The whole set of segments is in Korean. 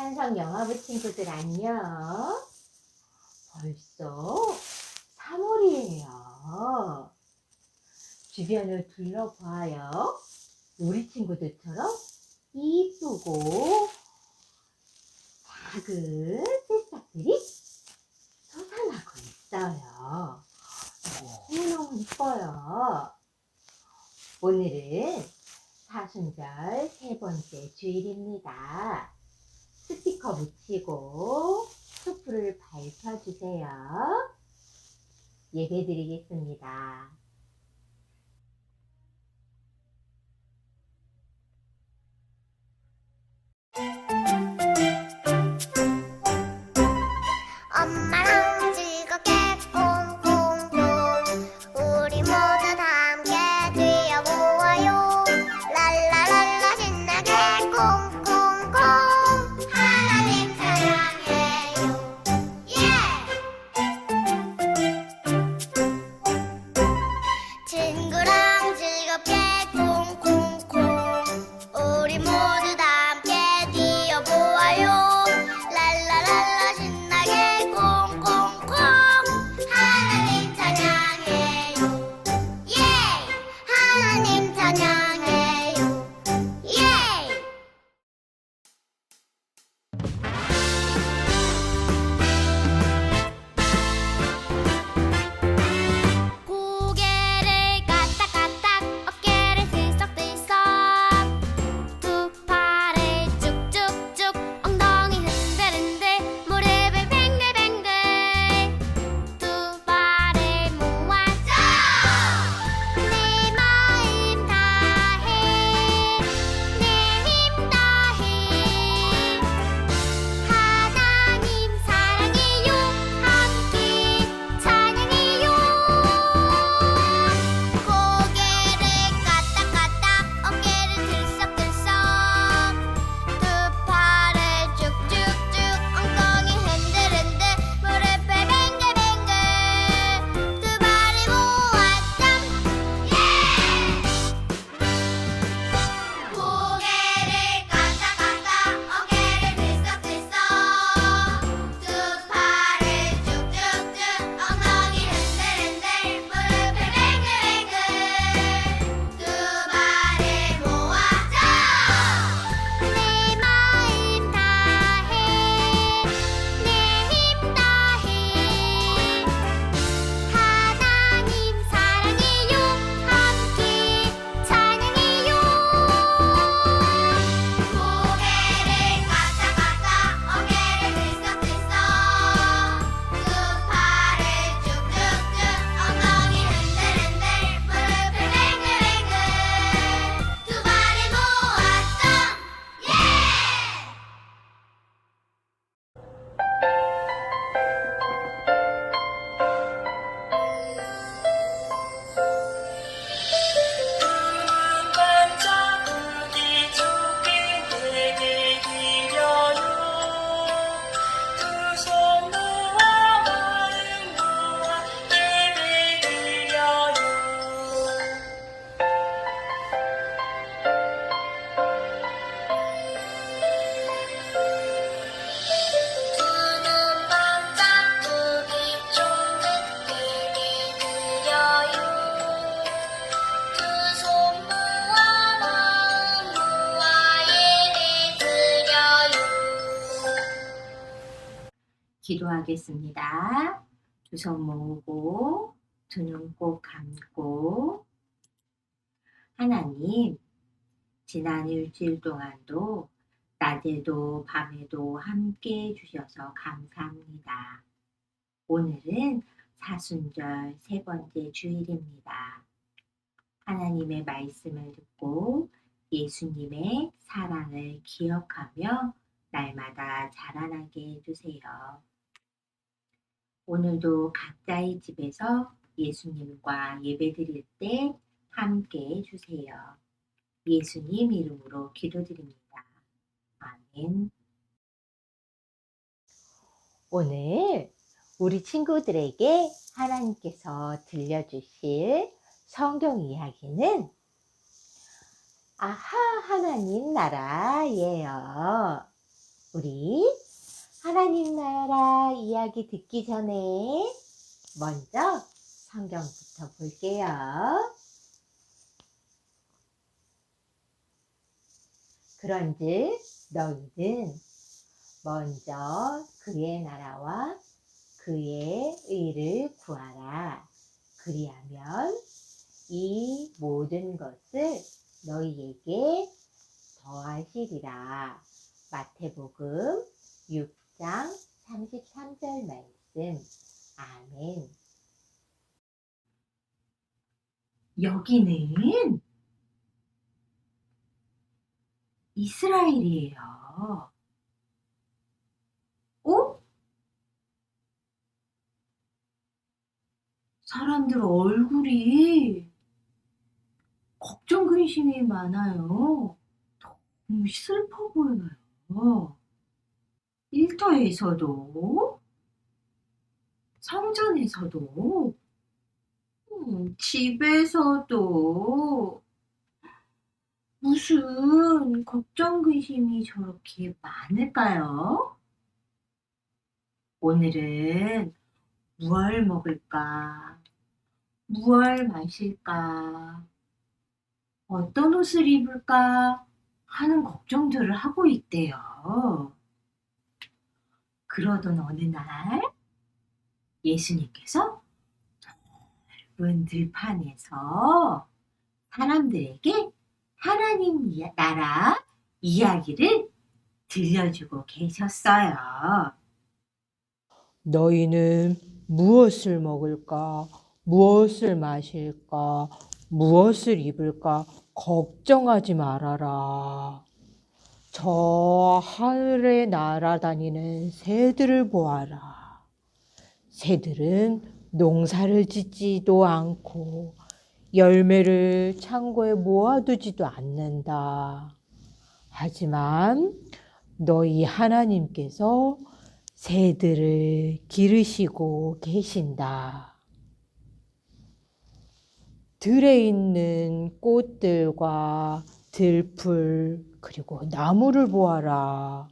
찬성 영화부 친구들 안녕. 벌써 3월이에요. 주변을 둘러봐요. 우리 친구들처럼 이쁘고 작은 새싹들이 솟아나고 있어요. 너무너무 이뻐요. 오늘은 사순절 세 번째 주일입니다. 스티커 붙이고 수프를 밝혀주세요. 예배 드리겠습니다. 기도하겠습니다. 두 손 모으고 두 눈 꼭 감고 하나님 지난 일주일 동안도 낮에도 밤에도 함께 해주셔서 감사합니다. 오늘은 사순절 세 번째 주일입니다. 하나님의 말씀을 듣고 예수님의 사랑을 기억하며 날마다 자라나게 해주세요. 오늘도 각자의 집에서 예수님과 예배 드릴 때 함께 해주세요. 예수님 이름으로 기도드립니다. 아멘. 오늘 우리 친구들에게 하나님께서 들려주실 성경 이야기는 아하 하나님 나라예요. 우리 하나님 나라 이야기 듣기 전에 먼저 성경부터 볼게요. 그런즉 너희는 먼저 그의 나라와 그의 의를 구하라. 그리하면 이 모든 것을 너희에게 더하시리라. 마태복음 6 장 33절 말씀. 아멘. 여기는 이스라엘이에요. 어? 사람들 얼굴이 걱정 근심이 많아요. 너무 슬퍼 보여요. 일터에서도, 성전에서도, 음, 집에서도 무슨 걱정 근심이 저렇게 많을까요? 오늘은 무얼 먹을까? 무얼 마실까? 어떤 옷을 입을까? 하는 걱정들을 하고 있대요. 그러던 어느 날 예수님께서 넓은 들판에서 사람들에게 하나님 나라 이야기를 들려주고 계셨어요. 너희는 무엇을 먹을까? 무엇을 마실까? 무엇을 입을까? 걱정하지 말아라. 저 하늘에 날아다니는 새들을 보아라. 새들은 농사를 짓지도 않고 열매를 창고에 모아두지도 않는다. 하지만 너희 하나님께서 새들을 기르시고 계신다. 들에 있는 꽃들과 들풀 그리고 나무를 보아라.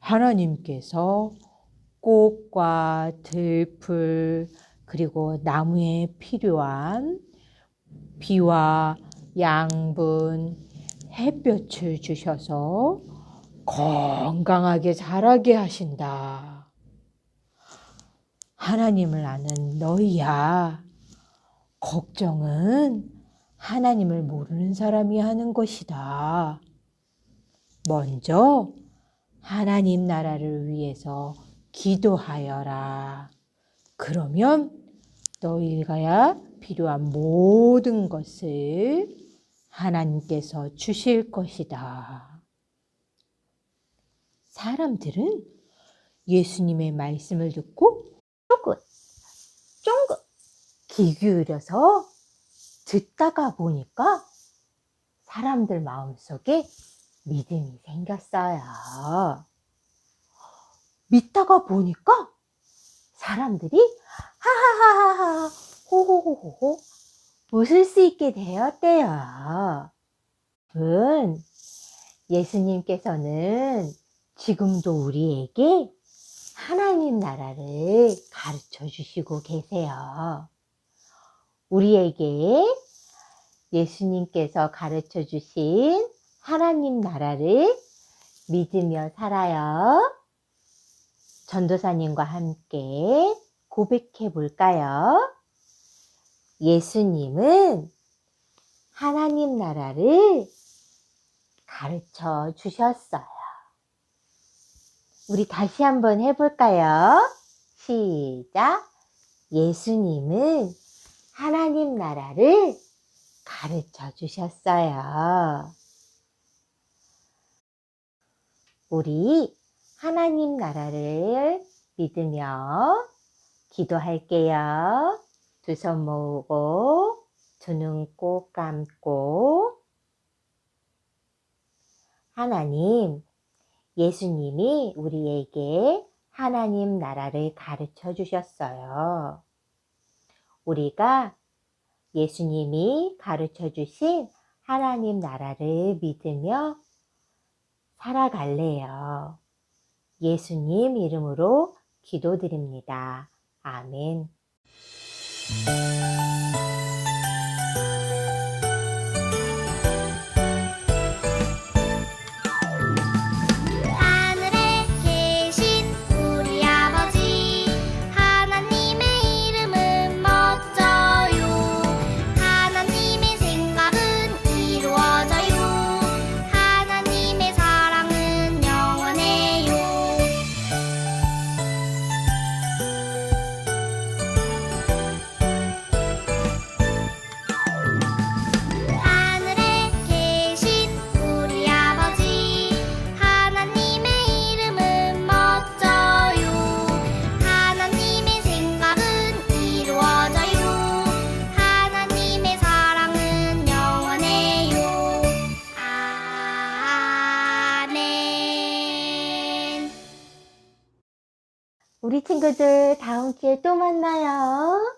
하나님께서 꽃과 들풀 그리고 나무에 필요한 비와 양분, 햇볕을 주셔서 건강하게 자라게 하신다. 하나님을 아는 너희야. 걱정은 하나님을 모르는 사람이 하는 것이다. 먼저 하나님 나라를 위해서 기도하여라. 그러면 너희가 필요한 모든 것을 하나님께서 주실 것이다. 사람들은 예수님의 말씀을 듣고 쫑긋, 쫑긋 귀 기울여서 듣다가 보니까 사람들 마음속에 믿음이 생겼어요. 믿다가 보니까 사람들이 하하하하하 호호호호호 웃을 수 있게 되었대요. 은 예수님께서는 지금도 우리에게 하나님 나라를 가르쳐 주시고 계세요. 우리에게 예수님께서 가르쳐 주신 하나님 나라를 믿으며 살아요. 전도사님과 함께 고백해 볼까요? 예수님은 하나님 나라를 가르쳐 주셨어요. 우리 다시 한번 해볼까요? 시작. 예수님은 하나님 나라를 가르쳐 주셨어요. 우리 하나님 나라를 믿으며 기도할게요. 두 손 모으고 두 눈 꼭 감고 하나님, 예수님이 우리에게 하나님 나라를 가르쳐 주셨어요. 우리가 예수님이 가르쳐 주신 하나님 나라를 믿으며 살아갈래요. 예수님 이름으로 기도드립니다. 아멘. 친구들 다음 기회에 또 만나요.